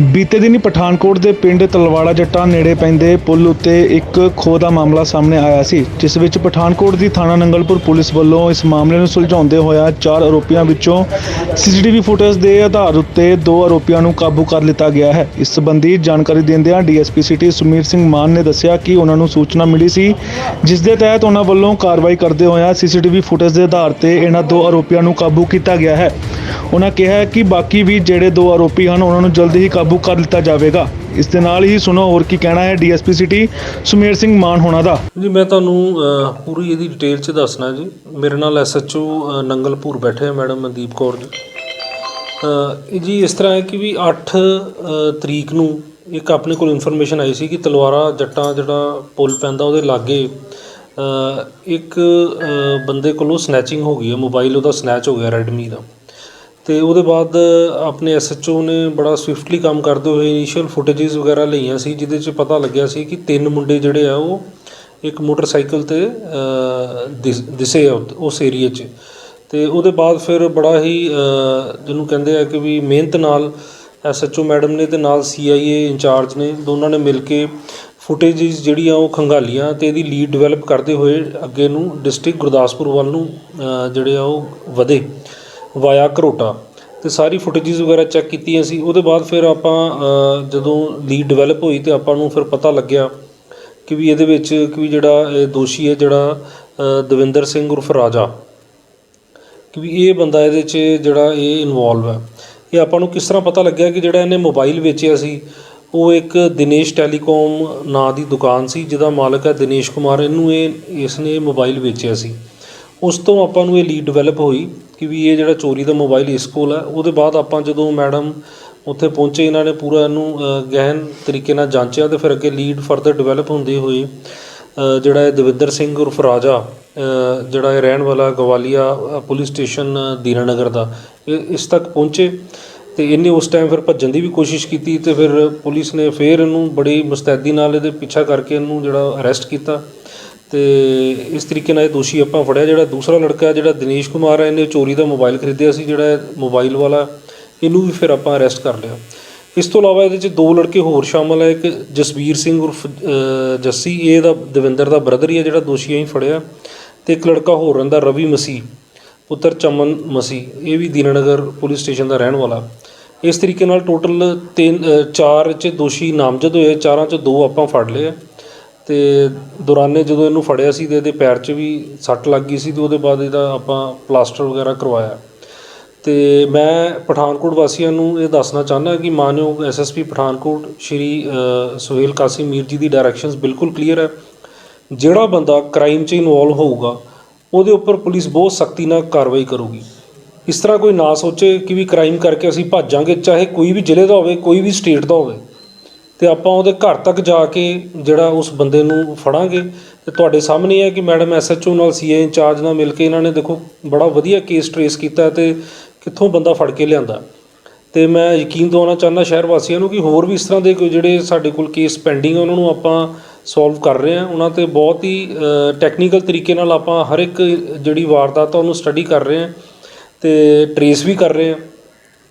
ਬੀਤੇ ਦਿਨੀ ਪਠਾਨਕੋਟ ਦੇ ਪਿੰਡ ਤਲਵਾੜਾ ਜੱਟਾਂ ਨੇੜੇ ਪੈਂਦੇ ਪੁਲ ਉੱਤੇ ਇੱਕ ਖੋਹ ਦਾ ਮਾਮਲਾ ਸਾਹਮਣੇ ਆਇਆ ਸੀ, ਜਿਸ ਵਿੱਚ ਪਠਾਨਕੋਟ ਦੀ ਥਾਣਾ ਨੰਗਲਪੁਰ ਪੁਲਿਸ ਵੱਲੋਂ ਇਸ ਮਾਮਲੇ ਨੂੰ ਸੁਲਝਾਉਂਦੇ ਹੋਇਆ ਚਾਰ ਆਰੋਪੀਆਂ ਵਿੱਚੋਂ ਸੀਸੀਟੀਵੀ ਫੁਟੇਜ ਦੇ ਆਧਾਰ ਉੱਤੇ ਦੋ ਆਰੋਪੀਆਂ ਨੂੰ ਕਾਬੂ ਕਰ ਲਿੱਤਾ ਗਿਆ ਹੈ। ਇਸ ਸੰਬੰਧੀ ਜਾਣਕਾਰੀ ਦਿੰਦਿਆਂ ਡੀਐਸਪੀ ਸਿਟੀ ਸੁਮੀਰ ਸਿੰਘ ਮਾਨ ਨੇ ਦੱਸਿਆ ਕਿ ਉਹਨਾਂ ਨੂੰ ਸੂਚਨਾ ਮਿਲੀ ਸੀ, ਜਿਸ ਦੇ ਤਹਿਤ ਉਹਨਾਂ ਵੱਲੋਂ ਕਾਰਵਾਈ ਕਰਦੇ ਹੋਇਆ ਸੀਸੀਟੀਵੀ ਫੁਟੇਜ ਦੇ ਆਧਾਰ ਤੇ ਇਹਨਾਂ ਦੋ ਆਰੋਪੀਆਂ ਨੂੰ ਕਾਬੂ ਕੀਤਾ ਗਿਆ ਹੈ। ਉਹਨਾਂ ਕਿਹਾ ਕਿ ਬਾਕੀ ਵੀ ਜਿਹੜੇ ਦੋ ਆਰੋਪੀ ਹਨ, ਉਹਨਾਂ ਨੂੰ ਜਲਦੀ ਹੀ ਕਾਬੂ ਕਰ ਲਿੱਤਾ ਜਾਵੇਗਾ। ਇਸ ਦੇ ਨਾਲ ਹੀ ਸੁਣੋ ਹੋਰ ਕੀ ਕਹਿਣਾ ਹੈ ਡੀਐਸਪੀ ਸਿਟੀ ਸੁਮੇਰ ਸਿੰਘ ਮਾਨ ਹੋਣਾ ਦਾ। ਜੀ ਮੈਂ ਤੁਹਾਨੂੰ ਅ, ਪੂਰੀ ਇਹਦੀ ਡਿਟੇਲ ਚ ਦੱਸਣਾ ਜੀ। ਮੇਰੇ ਨਾਲ ਐਸਐਚਓ ਨੰਗਲਪੁਰ ਬੈਠੇ ਆ ਮੈਡਮ ਮਨਦੀਪ ਕੌਰ ਜੀ। ਅ, ਇਹ ਜੀ ਇਸ ਤਰ੍ਹਾਂ ਹੈ ਕਿ ਵੀ 8 ਤਰੀਕ ਨੂੰ ਇੱਕ ਆਪਣੇ ਕੋਲ ਇਨਫੋਰਮੇਸ਼ਨ ਆਈ ਸੀ ਕਿ ਤਲਵਾਰਾ ਜੱਟਾਂ ਜਿਹੜਾ ਪੁਲ ਪੈਂਦਾ ਉਹਦੇ ਲਾਗੇ ਅ, ਇੱਕ ਅ, ਬੰਦੇ ਕੋਲੋਂ ਸਨੈਚਿੰਗ ਹੋ ਗਈ ਹੈ ਮੋਬਾਈਲ ਉਹਦਾ ਸਨੈਚ ਹੋ ਗਿਆ ਰੈਡਮੀ ਦਾ। ਅਤੇ ਉਹਦੇ ਬਾਅਦ ਆਪਣੇ ਐਸ ਐਚ ਓ ਨੇ ਬੜਾ ਸਵਿਫਟਲੀ ਕੰਮ ਕਰਦੇ ਹੋਏ ਇਨੀਸ਼ੀਅਲ ਫੁਟੇਜਿਸ ਵਗੈਰਾ ਲਈਆਂ ਸੀ, ਜਿਹਦੇ 'ਚ ਪਤਾ ਲੱਗਿਆ ਸੀ ਕਿ ਤਿੰਨ ਮੁੰਡੇ ਜਿਹੜੇ ਆ ਉਹ ਇੱਕ ਮੋਟਰਸਾਈਕਲ 'ਤੇ ਦਿਸ, ਦਿਸੇ ਆ ਉਸ ਏਰੀਏ 'ਚ। ਅਤੇ ਉਹਦੇ ਬਾਅਦ ਫਿਰ ਬੜਾ ਹੀ ਜਿਹਨੂੰ ਕਹਿੰਦੇ ਆ ਕਿ ਵੀ ਮਿਹਨਤ ਨਾਲ ਐਸ ਐਚ ਓ ਮੈਡਮ ਨੇ ਅਤੇ ਨਾਲ ਸੀ ਆਈ ਏ ਇੰਚਾਰਜ ਨੇ ਦੋਨਾਂ ਨੇ ਮਿਲ ਕੇ ਫੁਟੇਜਿਸ ਜਿਹੜੀਆਂ ਉਹ ਖੰਗਾਲੀਆਂ ਅਤੇ ਇਹਦੀ ਲੀਡ ਡਿਵੈਲਪ ਕਰਦੇ ਹੋਏ ਅੱਗੇ ਨੂੰ ਡਿਸਟ੍ਰਿਕਟ ਗੁਰਦਾਸਪੁਰ ਵੱਲ ਨੂੰ ਜਿਹੜੇ ਆ ਉਹ ਵਧੇ। ਵਾਇਆ ਕਰੋਟਾ ਅਤੇ ਸਾਰੀ ਫੁਟੇਜਿਸ ਵਗੈਰਾ ਚੈੱਕ ਕੀਤੀਆਂ ਸੀ। ਉਹਦੇ ਬਾਅਦ ਫਿਰ ਆਪਾਂ ਜਦੋਂ ਲੀਡ ਡਿਵੈਲਪ ਹੋਈ ਤੇ ਆਪਾਂ ਨੂੰ ਫਿਰ ਪਤਾ ਲੱਗਿਆ ਕਿ ਵੀ ਇਹਦੇ ਵਿੱਚ ਕਿ ਵੀ ਜਿਹੜਾ ਇਹ ਦੋਸ਼ੀ ਹੈ ਜਿਹੜਾ ਦਵਿੰਦਰ ਸਿੰਘ ਉਰਫ ਰਾਜਾ ਕਿ ਵੀ ਇਹ ਬੰਦਾ ਇਹਦੇ 'ਚ ਜਿਹੜਾ ਇਹ ਇਨਵੋਲਵ ਹੈ। ਇਹ ਆਪਾਂ ਨੂੰ ਕਿਸ ਤਰ੍ਹਾਂ ਪਤਾ ਲੱਗਿਆ ਕਿ ਜਿਹੜਾ ਇਹਨੇ ਮੋਬਾਈਲ ਵੇਚਿਆ ਸੀ, ਉਹ ਇੱਕ ਦਿਨੇਸ਼ ਟੈਲੀਕਾਮ ਨਾਂ ਦੀ ਦੁਕਾਨ ਸੀ, ਜਿਹਦਾ ਮਾਲਕ ਹੈ ਦਿਨੇਸ਼ ਕੁਮਾਰ। ਇਹਨੂੰ ਇਹ, ਇਸ ਨੇ ਮੋਬਾਈਲ ਵੇਚਿਆ ਸੀ। ਉਸ ਤੋਂ ਆਪਾਂ ਨੂੰ ਇਹ ਲੀਡ ਡਿਵੈਲਪ ਹੋਈ ਕਿ ਵੀ ਇਹ ਜਿਹੜਾ ਚੋਰੀ ਦਾ ਮੋਬਾਈਲ ਇਸ ਕੋਲ ਹੈ ਉਹਦੇ ਬਾਅਦ ਆਪਾਂ ਜਦੋਂ ਮੈਡਮ ਉੱਥੇ ਪਹੁੰਚੇ ਇਹਨਾਂ ਨੇ ਪੂਰਾ ਇਹਨੂੰ ਅ, ਗਹਿਨ ਤਰੀਕੇ ਨਾਲ ਜਾਂਚਿਆ ਅਤੇ ਫਿਰ ਅੱਗੇ ਲੀਡ ਫਰਦਰ ਡਿਵੈਲਪ ਹੁੰਦੇ ਹੋਏ ਜਿਹੜਾ ਇਹ ਦਵਿੰਦਰ ਸਿੰਘ ਉਰਫ ਰਾਜਾ ਜਿਹੜਾ ਇਹ ਰਹਿਣ ਵਾਲਾ ਗਵਾਲੀਆ ਪੁਲਿਸ ਸਟੇਸ਼ਨ ਅ, ਦੀਨਾਨਗਰ ਦਾ ਇਹ ਇਸ ਤੱਕ ਪਹੁੰਚੇ ਤੇ ਇਹਨੇ ਉਸ ਟਾਈਮ ਫਿਰ ਭੱਜਣ ਦੀ ਵੀ ਕੋਸ਼ਿਸ਼ ਕੀਤੀ ਤੇ ਫਿਰ ਪੁਲਿਸ ਨੇ ਫਿਰ ਇਹਨੂੰ ਬੜੀ ਮੁਸਤੈਦੀ ਨਾਲ ਇਹਦੇ ਪਿੱਛਾ ਕਰਕੇ ਇਹਨੂੰ ਜਿਹੜਾ ਅਰੈਸਟ ਕੀਤਾ। ਤੇ ਇਸ ਤਰੀਕੇ ਨਾਲ ਇਹ ਦੋਸ਼ੀ ਆਪਾਂ ਫੜਿਆ ਜਿਹੜਾ ਦੂਸਰਾ ਲੜਕਾ ਜਿਹੜਾ ਦਿਨੇਸ਼ ਕੁਮਾਰ ਹੈ ਇਹਨੇ ਚੋਰੀ ਦਾ ਮੋਬਾਈਲ ਖਰੀਦਿਆ ਸੀ ਜਿਹੜਾ ਮੋਬਾਈਲ ਵਾਲਾ ਇਹਨੂੰ ਵੀ ਫਿਰ ਆਪਾਂ ਅਰੈਸਟ ਕਰ ਲਿਆ। ਇਸ ਤੋਂ ਇਲਾਵਾ ਇਹਦੇ 'ਚ ਦੋ ਲੜਕੇ ਹੋਰ ਸ਼ਾਮਲ ਹੈ ਇੱਕ ਜਸਵੀਰ ਸਿੰਘ ਉਰਫ ਜੱਸੀ ਇਹ ਦਾ ਦਵਿੰਦਰ ਦਾ ਬ੍ਰਦਰ ਹੀ ਹੈ ਜਿਹੜਾ ਦੋਸ਼ੀ ਅਸੀਂ ਫੜਿਆ ਤੇ ਇੱਕ ਲੜਕਾ ਹੋਰ ਰਹਿੰਦਾ ਰਵੀ ਮਸੀਹ ਪੁੱਤਰ ਚਮਨ ਮਸੀਹ ਇਹ ਵੀ ਦੀਨਾਨਗਰ ਪੁਲਿਸ ਸਟੇਸ਼ਨ ਦਾ ਰਹਿਣ ਵਾਲਾ। ਇਸ ਤਰੀਕੇ ਨਾਲ ਟੋਟਲ ਤਿੰਨ ਅ, ਚਾਰ 'ਚ ਦੋਸ਼ੀ ਨਾਮਜ਼ਦ ਹੋਏ ਚਾਰਾਂ 'ਚ ਦੋ ਆਪਾਂ ਫੜ ਲਏ ਅਤੇ ਦੌਰਾਨੇ ਜਦੋਂ ਇਹਨੂੰ ਫੜਿਆ ਸੀ ਤੇ ਇਹਦੇ ਪੈਰ 'ਚ ਵੀ ਸੱਟ ਲੱਗ ਗਈ ਸੀ ਅਤੇ ਉਹਦੇ ਬਾਅਦ ਇਹਦਾ ਆਪਾਂ ਪਲਾਸਟਰ ਵਗੈਰਾ ਕਰਵਾਇਆ। ਅਤੇ ਮੈਂ ਪਠਾਨਕੋਟ ਵਾਸੀਆਂ ਨੂੰ ਇਹ ਦੱਸਣਾ ਚਾਹੁੰਦਾ ਕਿ ਮਾਨਯੋਗ ਐਸਐਸਪੀ ਪਠਾਨਕੋਟ ਸ਼੍ਰੀ ਸੁਹੇਲ ਕਾਸਿਮ ਮੀਰ ਜੀ ਦੀ ਡਾਇਰੈਕਸ਼ਨਸ ਬਿਲਕੁਲ ਕਲੀਅਰ ਹੈ। ਜਿਹੜਾ ਬੰਦਾ ਕ੍ਰਾਈਮ 'ਚ ਇਨਵੋਲਵ ਹੋਊਗਾ, ਉਹਦੇ ਉੱਪਰ ਪੁਲਿਸ ਬਹੁਤ ਸਖਤੀ ਨਾਲ ਕਾਰਵਾਈ ਕਰੂਗੀ। ਇਸ ਤਰ੍ਹਾਂ ਕੋਈ ਨਾ ਸੋਚੇ ਕਿ ਵੀ ਕ੍ਰਾਈਮ ਕਰਕੇ ਅਸੀਂ ਭੱਜਾਂਗੇ ਚਾਹੇ ਕੋਈ ਵੀ ਜ਼ਿਲ੍ਹੇ ਦਾ ਹੋਵੇ, ਕੋਈ ਵੀ ਸਟੇਟ ਦਾ ਹੋਵੇ। ਅਤੇ ਆਪਾਂ ਉਹਦੇ ਘਰ ਤੱਕ ਜਾ ਕੇ ਜਿਹੜਾ ਉਸ ਬੰਦੇ ਨੂੰ ਫੜਾਂਗੇ। ਅਤੇ ਤੁਹਾਡੇ ਸਾਹਮਣੇ ਹੈ ਕਿ ਮੈਡਮ ਐਸਐਚਓ ਨਾਲ ਸੀ ਏ ਇੰਚਾਰਜ ਨਾਲ ਮਿਲ ਕੇ ਇਹਨਾਂ ਨੇ ਦੇਖੋ ਬੜਾ ਵਧੀਆ ਕੇਸ ਟਰੇਸ ਕੀਤਾ ਅਤੇ ਕਿੱਥੋਂ ਬੰਦਾ ਫੜ ਕੇ ਲਿਆਂਦਾ। ਅਤੇ ਮੈਂ ਯਕੀਨ ਦਿਵਾਉਣਾ ਚਾਹੁੰਦਾ ਸ਼ਹਿਰ ਵਾਸੀਆਂ ਨੂੰ ਕਿ ਹੋਰ ਵੀ ਇਸ ਤਰ੍ਹਾਂ ਦੇ ਕੋਈ ਜਿਹੜੇ ਸਾਡੇ ਕੋਲ ਕੇਸ ਪੈਂਡਿੰਗ ਆ, ਉਹਨਾਂ ਨੂੰ ਆਪਾਂ ਸੋਲਵ ਕਰ ਰਹੇ ਹਾਂ। ਉਹਨਾਂ ਤੇ ਬਹੁਤ ਹੀ ਟੈਕਨੀਕਲ ਤਰੀਕੇ ਨਾਲ ਆਪਾਂ ਹਰ ਇੱਕ ਜਿਹੜੀ ਵਾਰਦਾਤ ਆ, ਉਹਨੂੰ ਸਟੱਡੀ ਕਰ ਰਹੇ ਹਾਂ ਤੇ ਟਰੇਸ ਵੀ ਕਰ ਰਹੇ ਹਾਂ।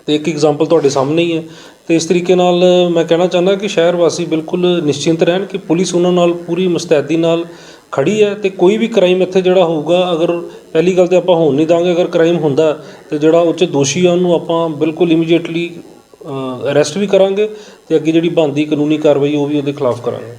ਤੇ ਇੱਕ ਐਗਜ਼ਾਮਪਲ ਤੁਹਾਡੇ ਸਾਹਮਣੇ ਹੀ ਹੈ। ਤੇ ਇਸ ਤਰੀਕੇ ਨਾਲ ਮੈਂ ਕਹਿਣਾ ਚਾਹੁੰਦਾ ਕਿ ਸ਼ਹਿਰ ਵਾਸੀ ਬਿਲਕੁਲ ਨਿਸ਼ਚਿੰਤ ਰਹਿਣ ਕਿ ਪੁਲਿਸ ਉਹਨਾਂ ਨਾਲ ਪੂਰੀ ਮੁਸਤੈਦੀ ਨਾਲ ਖੜੀ ਹੈ ਤੇ ਕੋਈ ਵੀ ਕ੍ਰਾਈਮ ਇੱਥੇ ਜਿਹੜਾ ਹੋਊਗਾ, ਅਗਰ ਪਹਿਲੀ ਗੱਲ ਤੇ ਆਪਾਂ ਹੋਣ ਨਹੀਂ ਦਾਂਗੇ, ਅਗਰ ਕ੍ਰਾਈਮ ਹੁੰਦਾ ਤੇ ਜਿਹੜਾ ਉਹ 'ਚ ਦੋਸ਼ੀ ਆ ਉਹਨੂੰ ਆਪਾਂ ਬਿਲਕੁਲ ਇਮੀਡੀਏਟਲੀ ਅਰੈਸਟ ਵੀ ਕਰਾਂਗੇ ਤੇ ਅੱਗੇ ਜਿਹੜੀ ਬਣਦੀ ਕਾਨੂੰਨੀ ਕਾਰਵਾਈ ਉਹ ਵੀ ਉਹਦੇ ਖਿਲਾਫ ਕਰਾਂਗੇ।